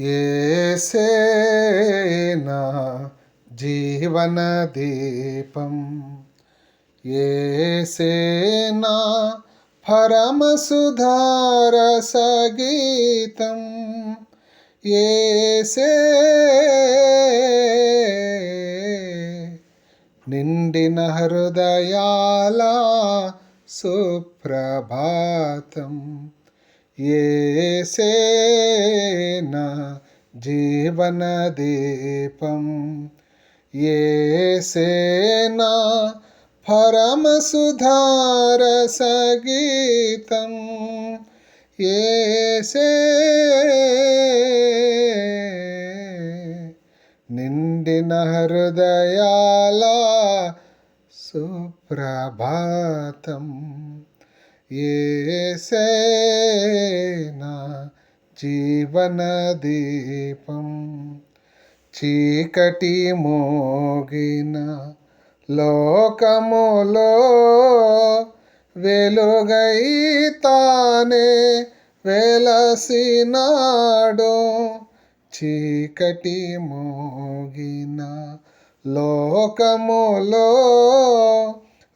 ఏసేనా జీవన దీపం? ఏసేనా పరమసుధారస గీతం ఏసే నిండిన హృదయాల సుప్రభాతం? ఏసేనా జీవన దీపం. ఏసేనా పరమసుధారస గీతం ఏసే నిండిన హృదయాల సుప్రభాతం. ఏసేనా జీవన దీపం? చీకటి మోగిన లోకములో వెలుగై తానే వెలసినాడు. చీకటి మోగిన లోకములో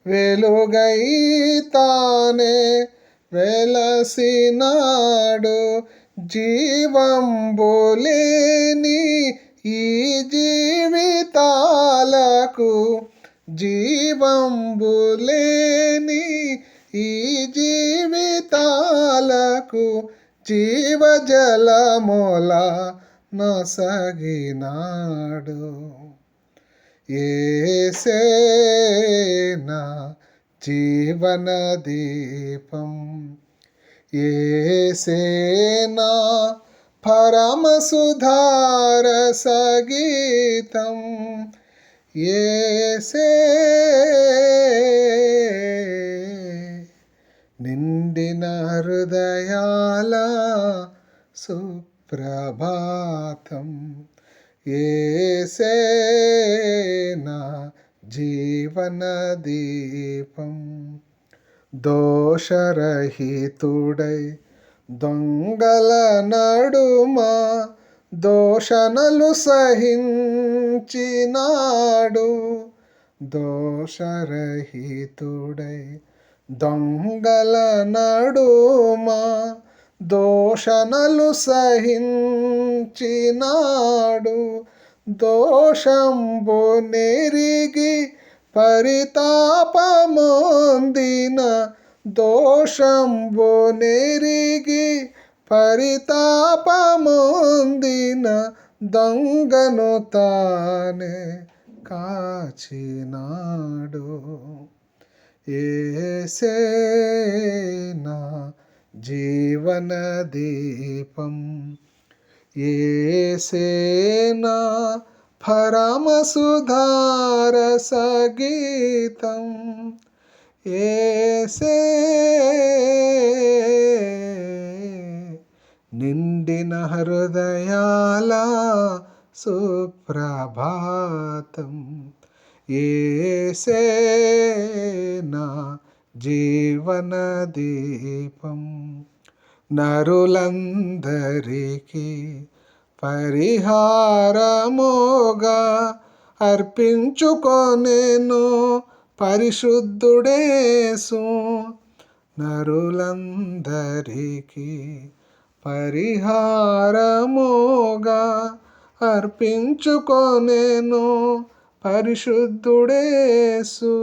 వెలుగై తానే వెలసినాడు జీవంబులేని ఈ జీవితాలకు. జీవంబులేని ఈ జీవితాలకు జీవజలమూల నసగినాడు. ఏసేనా జీవన దీపం? ఏసేనా పరమసుధారస గీతం ఏసే నిండిన హృదయాల సుప్రభాతం? ఏసేనా జీవన దీపం? దోషరహితుడై దొంగల నడుమా దోషణలు సహించినాడు. దోషరహితుడై దొంగల నడుమా దోషణలు సహించినాడు. దోషంబు నెరిగి పరితాపమొందిన దోషంబు నెరిగి పరితాపమొందిన దొంగను తానే కాచినాడు. ఏసేనా జీవన దీపం. ఏసేనా పరమసుధారస గీతం ఏసే నిండిన హృదయాల సుప్రభాతం. ఏసేనా జీవన దీపం నరులందరికీ పరిహారమోగా అర్పించుకొనేను పరిశుద్ధుడేసు. నరులందరికీ పరిహారమోగా అర్పించుకొనేను పరిశుద్ధుడేసు.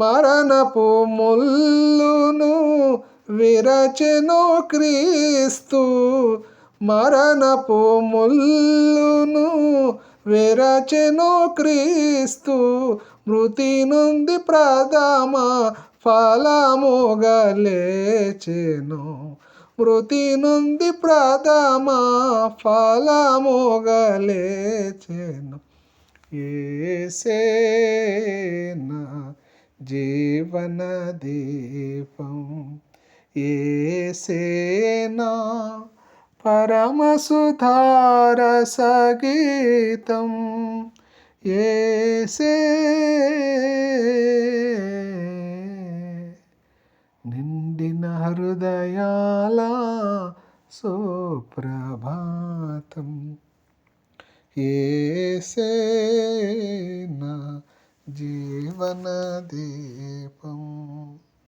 మరణపు ముల్లును విరచెను క్రీస్తు. మరణపు ముల్లును విరచెను క్రీస్తు. మృతి నుండి ప్రథమ ఫలముగా లేచెను. మృతి నుండి ప్రథమ ఫలముగా లేచెను. ఏసేనా జీవన దీపం. ఏసేనా పరమసుధారస గీతం ఏసే నిండిన హృదయాల సుప్రభాతం. ఏసే నా జీవన దీపం